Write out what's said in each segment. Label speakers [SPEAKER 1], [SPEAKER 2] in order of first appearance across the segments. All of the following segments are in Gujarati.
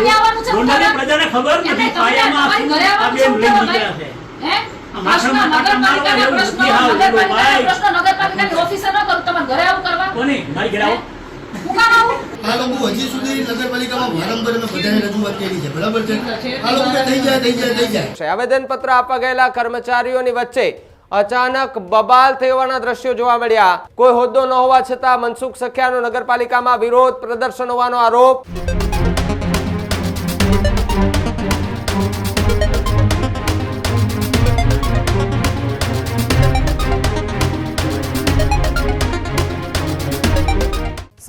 [SPEAKER 1] તમારે આવવાનું છે
[SPEAKER 2] ગોંડલની પ્રજાને ખબર નથી પાયામાં આ બેન
[SPEAKER 1] છે
[SPEAKER 2] નીકળ્યા છે.
[SPEAKER 1] હે? પ્રશ્ન નગરપાલિકાના
[SPEAKER 2] એવું
[SPEAKER 1] પ્રશ્નો,
[SPEAKER 2] નથી હાવ,
[SPEAKER 1] નગરપાલિકાના
[SPEAKER 2] ભાઈ.
[SPEAKER 1] નગરપાલિકાની ઓફિસે ન કરું, તમારે ઘરે આવું કરવા?
[SPEAKER 2] કોની? મારી ઘરે આવો.
[SPEAKER 1] હું કામ આવું?
[SPEAKER 3] આ લોકો હજી સુધી નગરપાલિકામાં વારંવાર અમે બધાને રજૂઆત કરી છે બરાબર છે? આ લોકો થઈ જાય થઈ જાય થઈ જાય.
[SPEAKER 4] આવેદનપત્ર આપવા ગયેલા કર્મચારીઓની વચ્ચે અચાનક બબાલ થવાના દ્રશ્યો જોવા મળ્યા. કોઈ હોદ્દો ન હોવા છતાં મનસુખ સખ્યાનો નગરપાલિકામાં વિરોધ પ્રદર્શન હોવાનો આરોપ.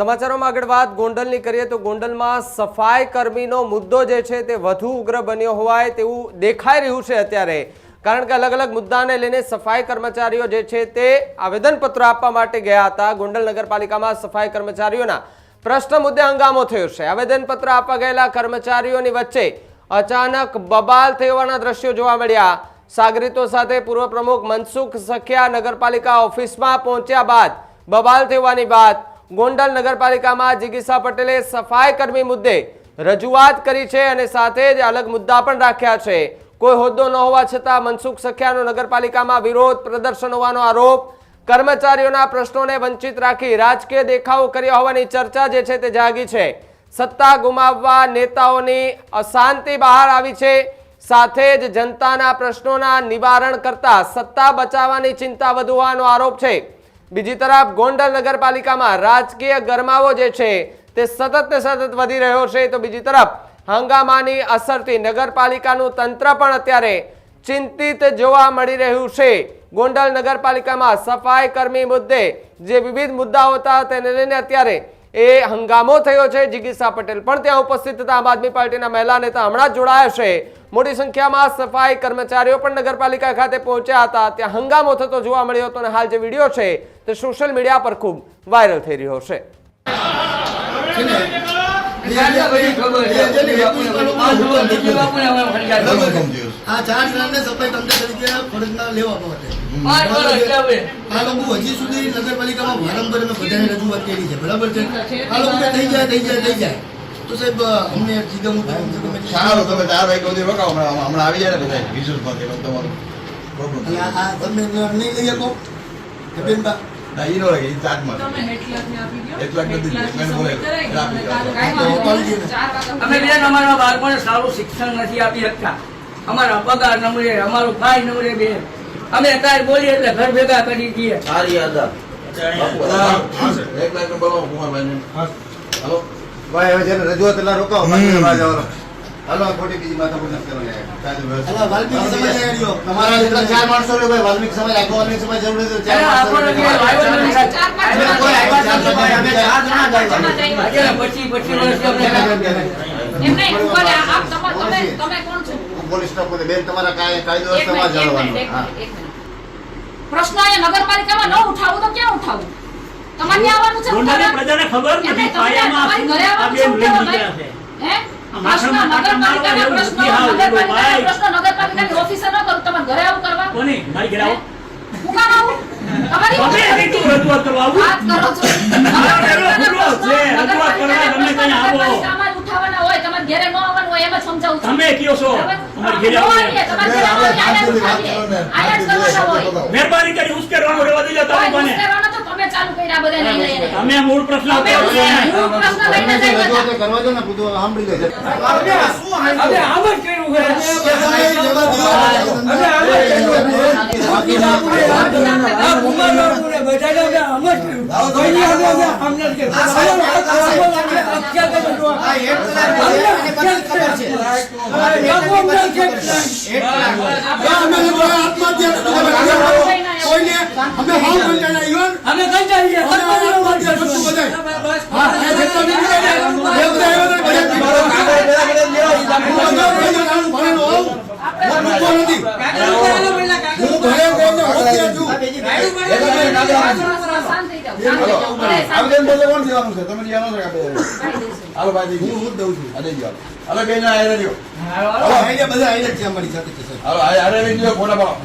[SPEAKER 4] સમાચારોમાં આગળ વાત ગોંડલની કરીએ તો ગોંડલમાં સફાઈ કર્મીનો મુદ્દો જે છે તે વધુ ઉગ્ર બન્યો હોવાય તેવું દેખાઈ રહ્યું છે અત્યારે. કારણ કે અલગ અલગ મુદ્દાને લઈને સફાઈ કર્મચારીઓ જે છે તે આવેદનપત્ર આપવા માટે ગયા હતા. ગોંડલ નગરપાલિકામાં સફાઈ કર્મચારીઓના પ્રશ્ન મુદ્દે હંગામો થયો છે. આવેદનપત્ર આપવા ગયેલા કર્મચારીઓની વચ્ચે અચાનક બબાલ થવાના દ્રશ્યો જોવા મળ્યા. સાગરીતો સાથે પૂર્વ પ્રમુખ મનસુખ સખિયા નગરપાલિકા ઓફિસમાં પહોંચ્યા બાદ બબાલ થવાની વાત ગોંડલ નગરપાલિકામાં જિગીસા પટેલે સફાઈ કર્મી મુદ્દે રજૂઆત કરી છે અને સાથે જ અલગ મુદ્દા પણ રાખ્યા છે. કોઈ હોદ્દો ન હોવા છતાં મનસુખ સખ્યાનો નગરપાલિકામાં વિરોધ પ્રદર્શન હોવાનો આરોપ. કર્મચારીઓના પ્રશ્નોને વંચિત રાખી રાજકીય દેખાવો કર્યા હોવાની ચર્ચા જે છે તે જાગી છે. સત્તા ગુમાવવા નેતાઓની અશાંતિ બહાર આવી છે. સાથે જ જનતાના પ્રશ્નોના નિવારણ કરતા સત્તા બચાવવાની ચિંતા વધુ હોવાનો આરોપ છે. બીજી તરફ ગોંડલ નગરપાલિકામાં રાજકીય ગરમાવો જે છે, તે સતત ને સતત વધી રહ્યો છે. તો બીજી તરફ હંગામાની અસરથી નગરપાલિકાનું તંત્ર પણ અત્યારે ચિંતિત જોવા મળી રહ્યું છે. ગોંડલ નગરપાલિકામાં સફાઈ કર્મી મુદ્દે જે વિવિધ મુદ્દાઓ હતા, તેને લઈને અત્યારે એ હંગામો થયો છે. જિગીસા પટેલ પણ ત્યાં ઉપસ્થિત હતા. આમ આદમી પાર્ટીના મહિલા નેતા હમણાં જ જોડાયા છે. મોટી સંખ્યામાં સફાઈ કર્મચારીઓ પણ નગરપાલિકા ખાતે પહોંચ્યા હતા. ત્યાં હંગામો થતો જોવા મળ્યો હતો અને હાલ જે વીડિયો છે તે સોશિયલ મીડિયા પર ખૂબ વાયરલ થઈ રહ્યો છે?
[SPEAKER 3] આ ચાર જણાને સફાઈ કર્મચારી તરીકે ફરજમાં લેવા માટે આ લોકો હજી સુધી નગરપાલિકામાં વારંવાર અમે બધાને રજૂઆત કરી છે. બરાબર છે? આ લોકો થઈ જાય થઈ જાય થઈ જાય. તો સાહેબ અમને જીગમ
[SPEAKER 5] સારું તમે ચાર વાગે સુધી રોકાવો હમણાં હમણાં આવી જાય ને બધા વિશુષમાંથી એટલે તમારું
[SPEAKER 3] અને આ આ તમે નહીં લઈ શકો? બેનબા
[SPEAKER 5] ના ઈ નો લાગે ઈ ચાર્જમાં એટલા જ નથી એટલે બોલે એટલે આપી દો.
[SPEAKER 3] તો પાડી દે ને.
[SPEAKER 6] અમે બેન અમારા બાળકોને સારું શિક્ષણ નથી આપી શકતા. અમારા પગાર નમરે અમારું ભાઈ નમરે બેન. અમે કાંઈ બોલીએ એટલે ઘર ભેગા કરી દઈએ
[SPEAKER 5] સારી હા, હા, સર. એક લાખનું હલો
[SPEAKER 7] ભાઈ હવે જેને રજૂઆત એટલે રોકાવો. હાલો ખોટી બીજી
[SPEAKER 3] વાલ્મીકી અહીંયા રહ્યો.
[SPEAKER 7] તમારા જેટલા ચાર માણસો રહ્યો ભાઈ વાલ્મીકી સમાજ આખો વાલ્મીકી સમાજ જરૂર નથી ચાર માણસો
[SPEAKER 6] આપણને
[SPEAKER 7] રહ્યો.
[SPEAKER 6] જે આવ્યો નથી.
[SPEAKER 1] ચાર પાંચ
[SPEAKER 7] અમે કોઈ આવ્યા જ નથી ભાઈ, અમે ચાર જણા જ આવ્યા.
[SPEAKER 1] જણા જ આવ્યા.
[SPEAKER 6] અત્યારે પચીસ પચીસ વર્ષથી અમને
[SPEAKER 1] એમ નહીં, ઉપર આ- આપ તમે- તમે- તમે કોણ છો?
[SPEAKER 7] પોલીસ નો કોઈ બેન તમારા કાય- કાયદો
[SPEAKER 1] એક મિનિટ,
[SPEAKER 7] જાળવવાનો. હા.
[SPEAKER 1] પ્રશ્ન અહીંયા નગરપાલિકામાં ન ઉઠાવું તો ક્યાં ઉઠાવું તમારે આવવાનું છે
[SPEAKER 2] ગોંડલની પ્રજાને ખબર નથી પાયામાં
[SPEAKER 1] ઘરે આવવાનું છે હે? પ્રશ્ન નગરપાલિકાના પ્રશ્નો, નગરપાલિકાના
[SPEAKER 2] ભાઈ.
[SPEAKER 1] નગરપાલિકાની ઓફિસે ન કરું, તમારે ઘરે આવું કરવા?
[SPEAKER 2] કોની મારી ઘરે આવો
[SPEAKER 1] હું કામ આવું? તમારી
[SPEAKER 2] તમે રજૂઆત કરવા આવું
[SPEAKER 1] વાત કરો છો.
[SPEAKER 2] રજૂઆત છે, રજૂઆત કરવા ગમે ત્યાં આવો.
[SPEAKER 1] નગરપાલિકામાં ઉઠાવવાના હોય, તમારે ઘરે ન આવવાનું હોય, એમ જ સમજાવું
[SPEAKER 2] તમે કયો છો મહેરબાની કરી ઉશ્કેરવાનું રહેવા દેજો તમે મને.
[SPEAKER 1] તમે ચાલુ કર્યા બધા લઈ લઈને.
[SPEAKER 2] તમે મૂળ પ્રશ્ન.
[SPEAKER 7] કરવા દો ને. બધું સાંભળી
[SPEAKER 6] લે છે.
[SPEAKER 3] સફાઈ લેવા દેવા
[SPEAKER 6] અમે આમ જ કર્યું. આ કુમાર બાપુને બધાને અમે આમ જ કર્યું. કોઈને અમે અમે આમ નથી કર્યું. અમારો હક અમારો અમને હત્યા કરી દો. અમને હત્યા કરી દો. બાપુ અમને હત્યા કરી દો.
[SPEAKER 3] અમે લોકોએ આત્મહત્યા નથી કરી. કોઈને અમે હાવ કંટાળ્યા ઈવન
[SPEAKER 6] અમે કંટાળી ગયા.
[SPEAKER 3] અમે આત્મહત્યા કરશું બધાય. હા, એ જેટલા બી નીકળ્યા ને, એ બધા આવ્યા હતા, બધા હું બધા ભાઈઓ નાનું ભણેલો હોઉં. હું મૂકો નથી. હું ઘરે કોઈને હોશિયાર છું.
[SPEAKER 1] શાંત થઈ જાઓ, શાંત થઈ જાઓ. ભલે
[SPEAKER 5] કોણ દેવાનું છે? તમે દેવાનું છે. હાલો ભાઈ
[SPEAKER 3] હું હું જ દઉં છું.
[SPEAKER 5] હાલો બેન
[SPEAKER 3] છે અમારી સાથે છે
[SPEAKER 5] હાલો ફોટા પાડો.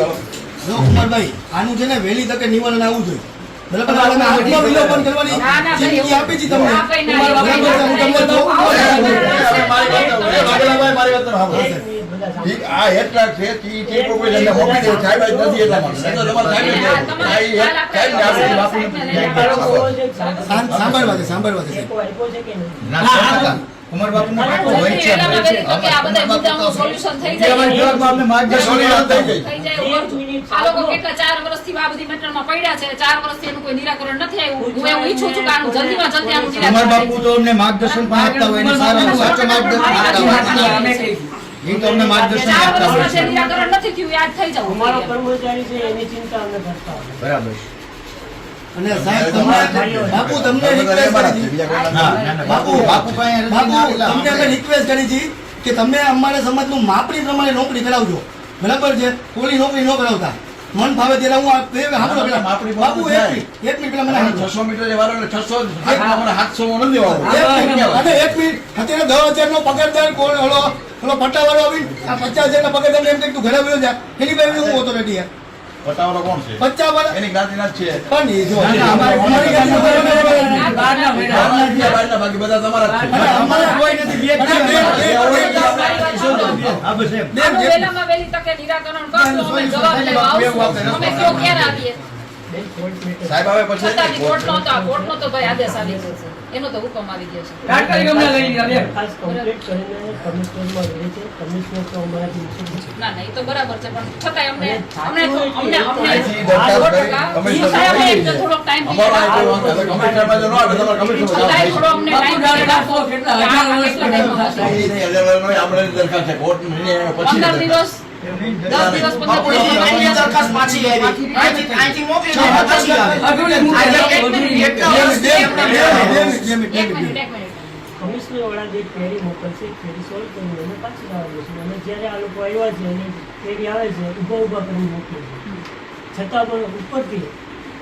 [SPEAKER 5] હાલો.
[SPEAKER 3] કુમારભાઈ આનું છે ને વહેલી તકે નિવારણ આવવું જોઈએ. આપી તમને. તમને.
[SPEAKER 5] મારી વાત મારી વાત સાંભળો. ઠીક, આ એટલા છે ઈ ચીફ પ્રોફેસરને મોકલી દે સાહેબ જ નથી એટલા માટે. નહીં સાહેબ જ
[SPEAKER 1] હા,
[SPEAKER 5] નથી.
[SPEAKER 1] તમારે
[SPEAKER 5] આ ઈ એક સાહેબને આપણે બાપુને
[SPEAKER 3] શાંત- સાંભળવા દે સાંભળવા દે
[SPEAKER 7] ના, સો ટકા. કુમાર પાકો હોય છે.
[SPEAKER 1] વેલામાં વેલી તકે આ બધા મુદ્દાઓનું સોલ્યુશન થઈ જાય.
[SPEAKER 7] અમારી જવાબ આપને માર્ગદર્શન
[SPEAKER 5] થઈ
[SPEAKER 1] જાય. આ લોકો કેટલા ચાર વર્ષથી આ બધી મેટરમાં પડ્યા છે. ચાર વર્ષથી એનું કોઈ નિરાકરણ નથી આવ્યું. હું એવું ઈચ્છું છું કે આનું જલ્દીમાં જલ્દી આનું
[SPEAKER 7] કુમાર બાપુ તો અમને માર્ગદર્શન પણ આપતા હોય સારા સાચો માર્ગદર્શન આપતા હોય. એ તમને માર્ગદર્શન આપતા
[SPEAKER 1] વર્ષમાં જે નિરાકરણ નથી થયું યાદ થઈ જાવ.
[SPEAKER 6] અમારો કર્મચારી છે એની ચિંતા અમે કરતા હોય.
[SPEAKER 7] બરાબર.
[SPEAKER 3] અને સાહેબ તમને બાપુ તમને રિક્વેસ્ટ કરી
[SPEAKER 5] છે,
[SPEAKER 3] છે.
[SPEAKER 5] બીજા કોઈ
[SPEAKER 7] ના,
[SPEAKER 5] નથી.
[SPEAKER 7] ના, ના,
[SPEAKER 3] બાપુ
[SPEAKER 7] બાપુ
[SPEAKER 3] બાપુ તમને અમે રિક્વેસ્ટ કરી છે કે તમે અમારા સમાજનું માપણી પ્રમાણે નોકરી કરાવજો. બરાબર છે? કોઈ નોકરી ન કરાવતા. મન ભાવે ત્યારે હું સાંભળો પેલા. બાપુ એક મિનિટ એક મિનિટ પેલા મને
[SPEAKER 5] અમારે 600 મીટર વાળો એટલે 600 હાથમાં અમારે 700 માં નથી વાળો.
[SPEAKER 3] એક મિનિટ અને એક મિનિટ અત્યારે દસ હજાર નો પગારદાર કોણ ઓલો ઓલો પટ્ટાવાળો આવી આ પચાસ હજાર ના તમને એમ કે તું ઘરે આવ્યો જા. એની પાસે હું હોતો નથી યાર.
[SPEAKER 5] પટાવાળો કોણ છે?
[SPEAKER 3] પચાસ
[SPEAKER 5] એની જ્ઞાતિના છે.
[SPEAKER 3] પણ એ જો
[SPEAKER 7] ના, ના, અમારે-
[SPEAKER 3] અમારી જ્ઞાતિનો કોઈ નથી.
[SPEAKER 6] બહારના મહિના
[SPEAKER 5] બહારના જ છે, બહારના બાકી બધા તમારા જ છે.
[SPEAKER 3] અને અમારે કોઈ નથી બે
[SPEAKER 1] તકે નિરાકરણ કરશો અમે જવાબ લેવા આવશું. અમે કયો ક્યારે આવીએ.
[SPEAKER 5] સાહેબ આવે પછી
[SPEAKER 1] કોર્ટનો તો કોર્ટનો તો ભાઈ આદેશ આવી ગયો છે એનો તો હુકમ આવી ગયો છે
[SPEAKER 6] તાત્કાલિક અમને લઈ ગયા ખાસ કમ્પ્લીટ કરીને કમિશનરમાં રહે છે કમિશનર તો અમારાથી નીચે છે
[SPEAKER 1] ના ના એ તો બરાબર છે પણ છતાંય અમને અમને અમને અમને થોડોક ટાઈમ
[SPEAKER 5] અમારો. કમિશનરમાં જો ન આવે તમારે છે.
[SPEAKER 1] થોડો અમને ટાઈમ
[SPEAKER 6] કેટલા હજાર
[SPEAKER 5] આપણે દરખાસ્ત છે. કોર્ટની નહીં, પછી
[SPEAKER 1] પંદર
[SPEAKER 5] દરખાસ્ત.
[SPEAKER 1] દિવસ દિવસ દિવસ દિવસ
[SPEAKER 3] દરખાસ્ત પાછી આવી અહીંથી મોકલી દો, પાછી આવે.
[SPEAKER 6] કમિશનર વાળા જે ક્વેરી મોકલશે ક્વેરી સોલ્વ કરીને એને પાછી લાવવા દેશે અને જ્યારે આ લોકો આવ્યા છે અને ક્વેરી આવે છે ઊભા ઊભા કરીને મોકલે છે. છતાં પણ ઉપરથી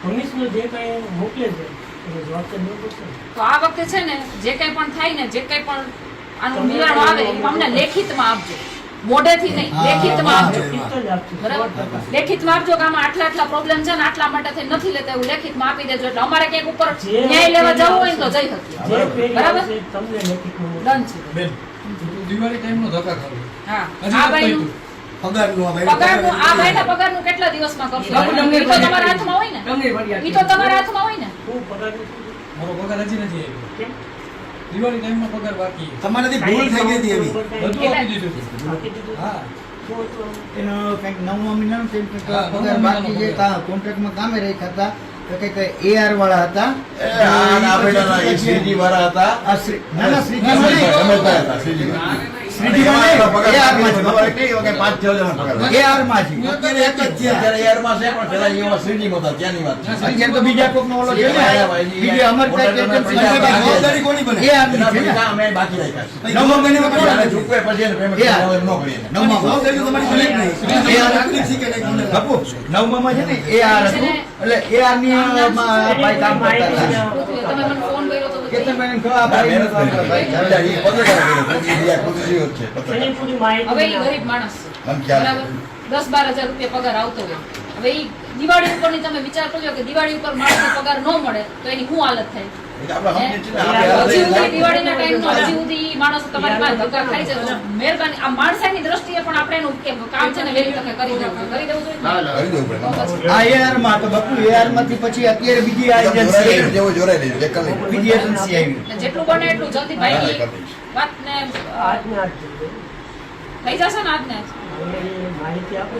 [SPEAKER 6] કમિશનર જે કંઈ મોકલે છે એનો જવાબ તો લેવો પડશે
[SPEAKER 1] તો આ વખતે છે ને જે કંઈ પણ થાય ને જે કંઈ પણ આનું નિવારણ આવે અમને લેખિતમાં આપજો. મોઢેથી નહીં લેખિતમાં આપજો. બરાબર? લેખિતમાં આપજો કે આમાં આટલા આટલા પ્રોબ્લેમ છે ને આટલા માટે થઈ નથી લેતા એવું લેખિતમાં આપી દેજો. એટલે અમારે ક્યાંક ઉપર ન્યાય લેવા જવું હોય તો જઈ શકીએ. બરાબર?
[SPEAKER 6] તમને લેખિતમાં
[SPEAKER 1] ડન છે.
[SPEAKER 8] બેન દિવાળી ટાઈમનો ધક્કા ખાવ.
[SPEAKER 1] હા. આ ભાઈનું?
[SPEAKER 3] પગારનું આ ભાઈ
[SPEAKER 1] પગારનું આ ભાઈના પગારનું કેટલા દિવસમાં કરશો? ઈ તો તમારા હાથમાં હોય ને. ઈ તો તમારા હાથમાં હોય ને.
[SPEAKER 8] મારો પગાર હજી નથી આવ્યો.
[SPEAKER 6] કેમ?
[SPEAKER 8] દિવાળી ટાઈમમાં પગાર બાકી
[SPEAKER 3] તમારાથી ભૂલ થઈ ગઈ હતી એવી.
[SPEAKER 8] બધું આપી દીધું છે. હા.
[SPEAKER 7] એનો કંઈક નવમા મહિનાનો કંઈક પગાર બાકી છે. કોન્ટ્રાક્ટમાં કામે રાખ્યા હતા. તો કંઈક એઆર વાળા હતા.
[SPEAKER 5] વાળા
[SPEAKER 7] શ્રીજી.
[SPEAKER 5] હતા, શ્રીજી.
[SPEAKER 7] શ્રીજી
[SPEAKER 5] અને
[SPEAKER 7] વાળા
[SPEAKER 5] એમાં પગાર
[SPEAKER 7] AR માં છે. ને.
[SPEAKER 3] નવમા
[SPEAKER 7] એ આ.
[SPEAKER 5] કરવા ન કરીએ.
[SPEAKER 3] નવમા જવાબદારી તો તમારી બને જ નહીં.
[SPEAKER 7] એ આ
[SPEAKER 3] નોકરી શીખે નહીં? કોને લાગે.
[SPEAKER 7] બાપુ નવમામાં છે ને AR હતું એટલે ની માં કામ કરતા
[SPEAKER 1] તમે મને ફોન કર્યો હવે ગરીબ માણસ. દસ બાર હજાર રૂપિયા પગાર આવતો હોય. હવે એ દિવાળી ઉપરની તમે વિચાર કરજો કે દિવાળી ઉપર માણસને પગાર ન મળે તો એની શું હાલત થાય?
[SPEAKER 5] સમજીએ છીએ ને,
[SPEAKER 1] હજી સુધી દિવાળીના માણસ તમારી પાસે ધક્કા ખાય છે મહેરબાની આ પણ આપણે એનું કે કામ છે ને વહેલી તકે કરી દેવું કરી દેવું જોઈએ ને?
[SPEAKER 5] કરી દેવું પડે.
[SPEAKER 1] તો.
[SPEAKER 7] આ માં AR માંથી પછી અત્યારે બીજી આ એજન્સી.
[SPEAKER 5] જેવો જોરાઈ લેજો, એક કલાક.
[SPEAKER 7] બીજી એજન્સી આવી
[SPEAKER 1] જેટલું બને એટલું જલ્દી ભાઈ
[SPEAKER 5] કરી દઈશ.
[SPEAKER 1] વાતને
[SPEAKER 6] આજને આજ થઈ
[SPEAKER 1] જશે ને આજ.
[SPEAKER 6] હવે માહિતી આપો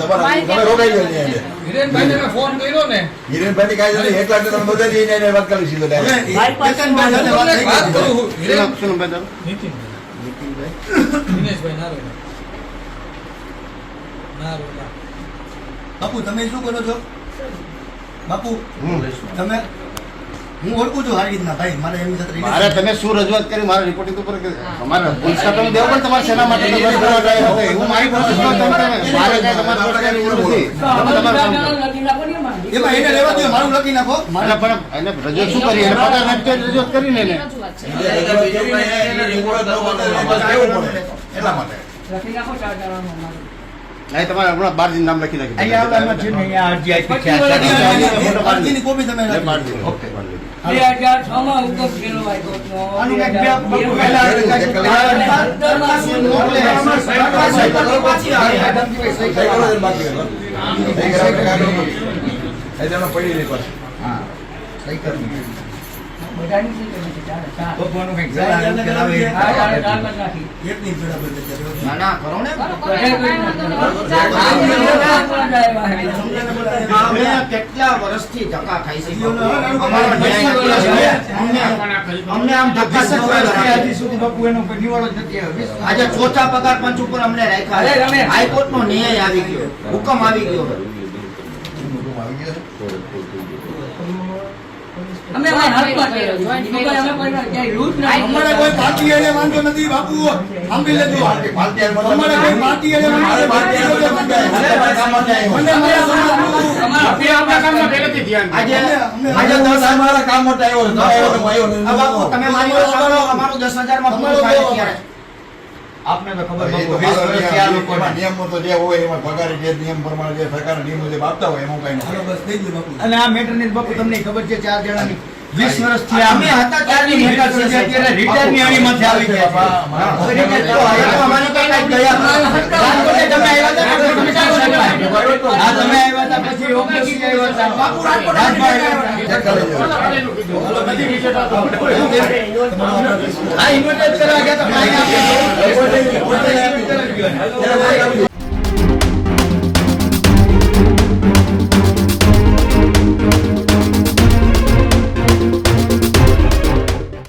[SPEAKER 5] તમારા તમે રોકાઈ જાઓ ત્યાં એટલે.
[SPEAKER 8] હિરેનભાઈને ફોન કર્યો ને
[SPEAKER 5] હિરેનભાઈની કાંઈ નથી, એક લાખ તમે બધા જઈને એને વાત કરી સીધો
[SPEAKER 3] વાત
[SPEAKER 8] હિરેન નીતિનભાઈ દિનેશભાઈ નારોલા
[SPEAKER 3] બાપુ તમે શું કરો છો? બાપુ
[SPEAKER 7] હું?
[SPEAKER 3] તમે હું ઓળખું છું હારી રીતના ભાઈ મારે એમની સાથે
[SPEAKER 7] મારે તમે શું રજૂઆત કરી? મારા રિપોર્ટિંગ ઉપર કે અમારે પોલીસ તમે દેવો પણ તમારે સેના માટે તમે કરવા જાય? હવે હું મારી પાસે શું તમે? તમે- મારે કાંઈ તમારે નથી. તમે તમારું
[SPEAKER 6] લખી નાખો ને માહિતી.
[SPEAKER 3] એમાં એને રહેવા દો મારું લખી નાખો.
[SPEAKER 7] મારે પણ એને રજૂઆત શું કરી? એને પગાર નાખતે રજૂઆત કરીને એને.
[SPEAKER 5] એટલા માટે
[SPEAKER 6] લખી નાખો ચાર જણાનું.
[SPEAKER 9] નહીં તમારે હમણાં બાર દિન નામ લખી નાખી
[SPEAKER 3] અરજીની કોપી તમે
[SPEAKER 9] લે, બાર
[SPEAKER 3] રાખી
[SPEAKER 9] દિન.
[SPEAKER 3] દો.
[SPEAKER 9] ઓકે.
[SPEAKER 6] બે હજાર છ માં હુકમ થયેલો હાઈકોર્ટનો.
[SPEAKER 5] કરાવે પડી રહી પાછી.
[SPEAKER 6] છે
[SPEAKER 3] કરાવે.
[SPEAKER 6] હા, કઈ ચાલે, ચાલે, નાખી.
[SPEAKER 3] એકની બરાબર છે.
[SPEAKER 9] ના ના કરો ને
[SPEAKER 1] કરો, કરો, કાંઈ વાંધો
[SPEAKER 9] કેટલા વર્ષથી ધક્કા ખાઈ છે. અમને આમ ધક્કા આજે ચોથા પગાર પંચ ઉપર અમને રાખ્યા. હાઈકોર્ટ નો ન્યાય આવી ગયો. હુકમ આવી ગયો.
[SPEAKER 5] આવી ગયા
[SPEAKER 6] અમે કર્યો. અમે કોઈ ક્યાંય લૂંટ ના
[SPEAKER 3] અમારે કોઈ પાર્ટી એને વાંધો નથી બાપુ સાંભળી લેજો. અમારે કોઈ પાર્ટી એને વાંધો નથી.
[SPEAKER 9] બાપુ તમે મારી અમારો દસ હજારમાં આપને તો ખબર
[SPEAKER 5] એ તો
[SPEAKER 9] બાપુ, વીસ
[SPEAKER 5] મારો
[SPEAKER 9] વર્ષથી આ
[SPEAKER 5] નિયમ- તો જે હોય એમાં પગાર જે નિયમ પ્રમાણે જે સરકાર નિયમ મુજબ આપતા હોય એમાં કઈ
[SPEAKER 3] બસ થઈ ગયું
[SPEAKER 7] અને આ મેટરની બાપુ તમને ખબર છે ચાર જણાની. વીસ વર્ષથી
[SPEAKER 9] અમે હતા ત્યારની
[SPEAKER 7] મેકર છે અત્યારે રિટાયરની અણીમાંથી આવી ગયા